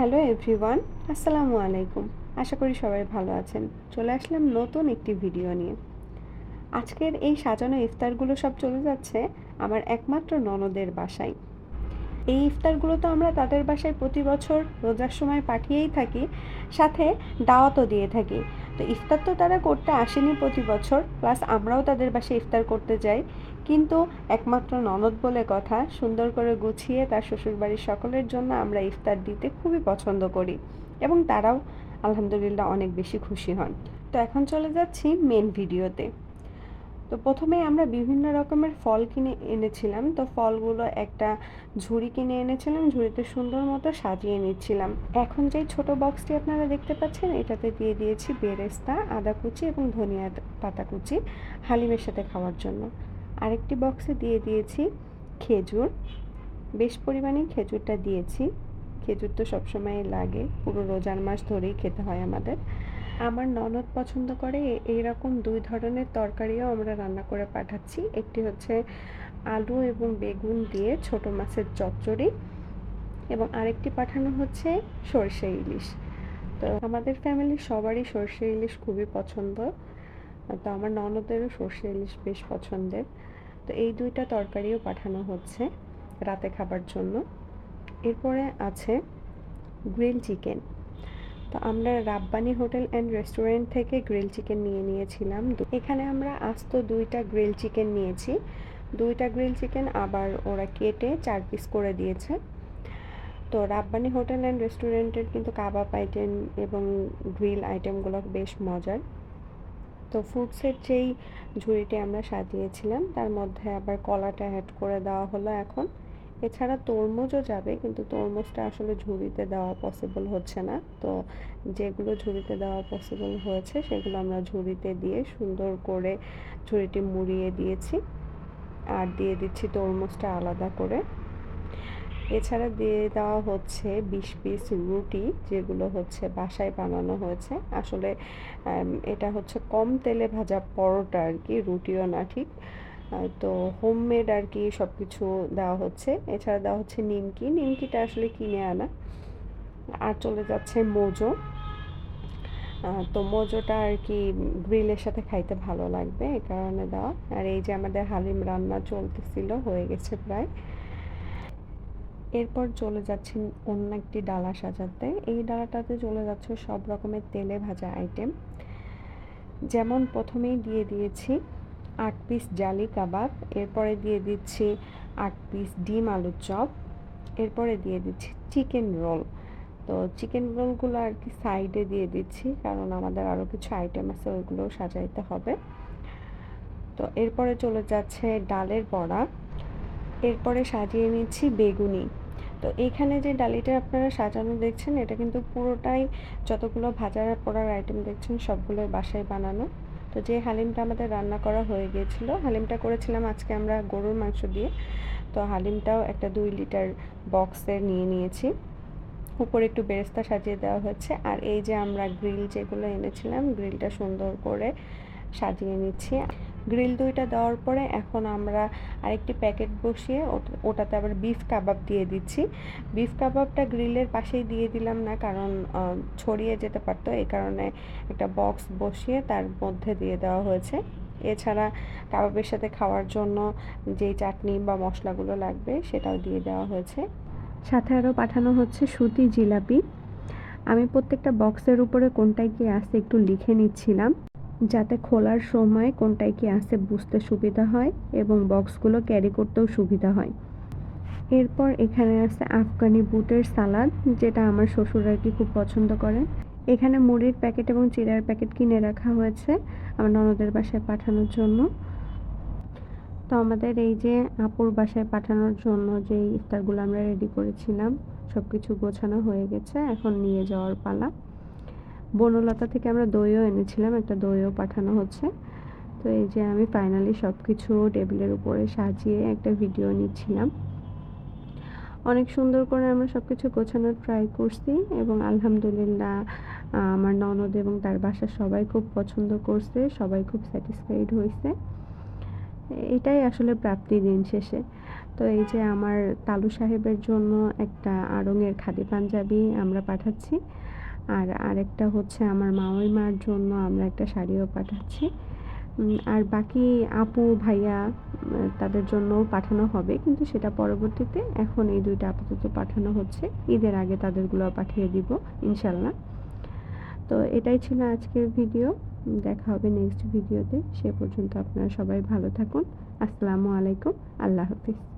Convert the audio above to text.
Hello everyone আসসালামু আলাইকুম আশা করি সবাই ভালো আছেন। চলে আসলাম নতুন একটি ভিডিও নিয়ে। আজকের এই সাজানো ইফতারগুলো সব চলে যাচ্ছে আমার একমাত্র ননদের বাসায়। এই ইফতারগুলো তো আমরা তাদের বাসায় প্রতি বছর রোজার সময় পাঠিয়েই থাকি, সাথে দাওয়াতও দিয়ে থাকি। তো ইফতার তো তারা করতে আসেনি প্রতি বছর, প্লাস আমরাও তাদের বাসায় ইফতার করতে যাই। কিন্তু একমাত্র ননদ বলে কথা, সুন্দর করে গুছিয়ে তার শ্বশুরবাড়ির সকলের জন্য আমরা ইফতার দিতে খুবই পছন্দ করি এবং তারাও আলহামদুলিল্লাহ অনেক বেশি খুশি হন। তো এখন চলে যাচ্ছি মেন ভিডিওতে তো প্রথমে আমরা বিভিন্ন রকমের ফল কিনে এনেছিলাম। তো ফলগুলো একটা ঝুড়ি কিনে এনেছিলাম, ঝুড়িতে সুন্দর মতো সাজিয়ে নিচ্ছিলাম। এখন যেই ছোট বক্সটি আপনারা দেখতে পাচ্ছেন, এটাতে দিয়ে দিয়েছি বেরেস্তা, আদা কুচি এবং ধনিয়া পাতা কুচি হালিমের সাথে খাওয়ার জন্য। আরেকটি বক্সে দিয়ে দিয়েছি খেজুর। বেশ পরিমাণে খেজুরটা দিয়েছি। খেজুর তো সবসময় লাগে, পুরো রোজার মাস ধরেই খেতে হয় আমাদের। আমার ননদ পছন্দ করে এইরকম দুই ধরনের তরকারিও আমরা রান্না করে পাঠাচ্ছি। একটি হচ্ছে আলু এবং বেগুন দিয়ে ছোট মাছের চচ্চড়ি এবং আরেকটি পাঠানো হচ্ছে সরষে ইলিশ। তো আমাদের ফ্যামিলির সবারই সরষে ইলিশ খুবই পছন্দ। তো আমার ননদেরও সরষে ইলিশ বেশ পছন্দের। তো এই দুইটা তরকারিও পাঠানো হচ্ছে রাতে খাবার জন্য। এরপরে আছে গ্রিল চিকেন। তো আমরা রাব্বানি হোটেল অ্যান্ড রেস্টুরেন্ট থেকে গ্রিল চিকেন নিয়ে নিয়েছিলাম। এখানে আমরা আস্ত দুইটা গ্রিল চিকেন নিয়েছি। দুইটা গ্রিল চিকেন আবার ওরা কেটে চার পিস করে দিয়েছে। তো রাব্বানি হোটেল অ্যান্ড রেস্টুরেন্টের কিন্তু কাবাব আইটেম এবং গ্রিল আইটেমগুলো বেশ মজার। তো ফ্রুটসের যেই ঝুড়িটি আমরা সাজিয়েছিলাম, তার মধ্যে আবার কলাটা অ্যাড করে দেওয়া হলো এখন। এছাড়া তরমুজও যাবে, কিন্তু তরমুজটা আসলে ঝুড়িতে দেওয়া পসিবল হচ্ছে না। তো যেগুলো ঝুড়িতে দেওয়া পসিবল হয়েছে, সেগুলো আমরা ঝুড়িতে দিয়ে সুন্দর করে ঝুড়িটি মুড়িয়ে দিয়েছি আর দিয়ে দিচ্ছি তরমুজটা আলাদা করে। এছাড়া দিয়ে দেওয়া হচ্ছে বিশ পিস রুটি, যেগুলো হচ্ছে বাসায় বানানো হয়েছে। আসলে এটা হচ্ছে কম তেলে ভাজা পরোটা আর কি, রুটিও না ঠিক। তো হোমমেড আর কি সব কিছু দেওয়া হচ্ছে। এছাড়া দেওয়া হচ্ছে নিমকি। নিমকিটা আসলে কিনে আনা। আর চলে যাচ্ছে মোজো। তো মোজোটা আর কি গ্রিলের সাথে খাইতে ভালো লাগবে এ কারণে দেওয়া। আর এই যে আমাদের হালিম রান্না চলতেছিল, হয়ে গেছে প্রায়। এরপর চলে যাচ্ছি অন্য একটি ডালা সাজাতে। এই ডালাটাতে চলে যাচ্ছে সব রকমের তেলে ভাজা আইটেম যেমন প্রথমেই দিয়ে দিয়েছি আট পিস জালি কাবাব, এরপরে দিয়ে দিচ্ছি আট পিস ডিম আলুর চপ, এরপরে দিয়ে দিচ্ছি চিকেন রোল। তো চিকেন রোলগুলো আর কি সাইডে দিয়ে দিচ্ছি, কারণ আমাদের আরও কিছু আইটেম আছে ওইগুলোও সাজাইতে হবে। তো এরপরে চলে যাচ্ছে ডালের বড়া, এরপরে সাজিয়ে নিচ্ছি বেগুনি। তো এইখানে যে ডালিটা আপনারা সাজানো দেখছেন, এটা কিন্তু পুরোটাই যতগুলো ভাজা পোড়ার আইটেম দেখছেন সবগুলো বাসায় বানানো। তো যে হালিমটা আমাদের রান্না করা হয়ে গিয়েছিল, হালিমটা করেছিলাম আজকে আমরা গরুর মাংস দিয়ে। তো হালিমটাও একটা দুই লিটার বক্সে নিয়ে নিয়েছি। উপরে একটু বেরেস্তা সাজিয়ে দেওয়া হয়েছে। আর এই যে আমরা গ্রিল যেগুলো এনেছিলাম, গ্রিলটা সুন্দর করে সাজিয়ে নিচ্ছি। গ্রিল দুইটা দেওয়ার পরে এখন আমরা আরেকটি প্যাকেট বসিয়ে ওটাতে আবার বিফ কাবাব দিয়ে দিচ্ছি। বিফ কাবাবটা গ্রিলের পাশেই দিয়ে দিলাম না, কারণ ছড়িয়ে যেতে পারতো। এই কারণে একটা বক্স বসিয়ে তার মধ্যে দিয়ে দেওয়া হয়েছে। এছাড়া কাবাবের সাথে খাওয়ার জন্য যেই চাটনি বা মশলাগুলো লাগবে সেটাও দিয়ে দেওয়া হয়েছে। সাথে আরও পাঠানো হচ্ছে সুতি জিলাপি। আমি প্রত্যেকটা বক্সের উপরে কোনটায় কি আছে একটু লিখে নিচ্ছিলাম। যাতে খোলার সময় কোনটায় কি আছে বুঝতে সুবিধা হয় এবং বক্সগুলো ক্যারি করতেও সুবিধা হয়। এরপর এখানে আছে আফগানি বুটের সালাদ, যেটা আমার শ্বশুর আর কি খুব পছন্দ করেন এখানে মুড়ির প্যাকেট এবং চিড়ার প্যাকেট কিনে রাখা হয়েছে আমার ননদের বাসায় পাঠানোর জন্য। তো আমাদের এই যে আপুর বাসায় পাঠানোর জন্য যে ইফতারগুলো আমরা রেডি করেছিলাম সব কিছু গোছানো হয়ে গেছে, এখন নিয়ে যাওয়ার পালা। বনলতা থেকে আমরা দইও এনেছিলাম, একটা দইও পাঠানো হচ্ছে। তো এই যে আমি ফাইনালি সব কিছু টেবিলের উপরে সাজিয়ে একটা ভিডিও নিচ্ছিলাম। অনেক সুন্দর করে আমরা সব কিছু গোছানোর ট্রাই করছি এবং আলহামদুলিল্লাহ আমার ননদ এবং তার বাসার সবাই খুব পছন্দ করছে, সবাই খুব স্যাটিসফাইড হয়েছে। এটাই আসলে প্রাপ্তি দিন শেষে। তো এই যে আমার তালু সাহেবের জন্য একটা আড়ঙের খাদি পাঞ্জাবি আমরা পাঠাচ্ছি। আর আরেকটা হচ্ছে আমার মাওই মার জন্য আমরা একটা শাড়িও পাঠাচ্ছি। আর বাকি আপু, ভাইয়া তাদের জন্যও পাঠানো হবে, কিন্তু সেটা পরবর্তীতে এখন এই দুইটা আপাতত পাঠানো হচ্ছে। ঈদের আগে তাদেরগুলো পাঠিয়ে দিব ইনশাল্লাহ তো এটাই ছিল আজকের ভিডিও। দেখা হবে নেক্সট ভিডিওতে। সে পর্যন্ত আপনারা সবাই ভালো থাকুন। আসসালামু আলাইকুম। আল্লাহ হাফিজ।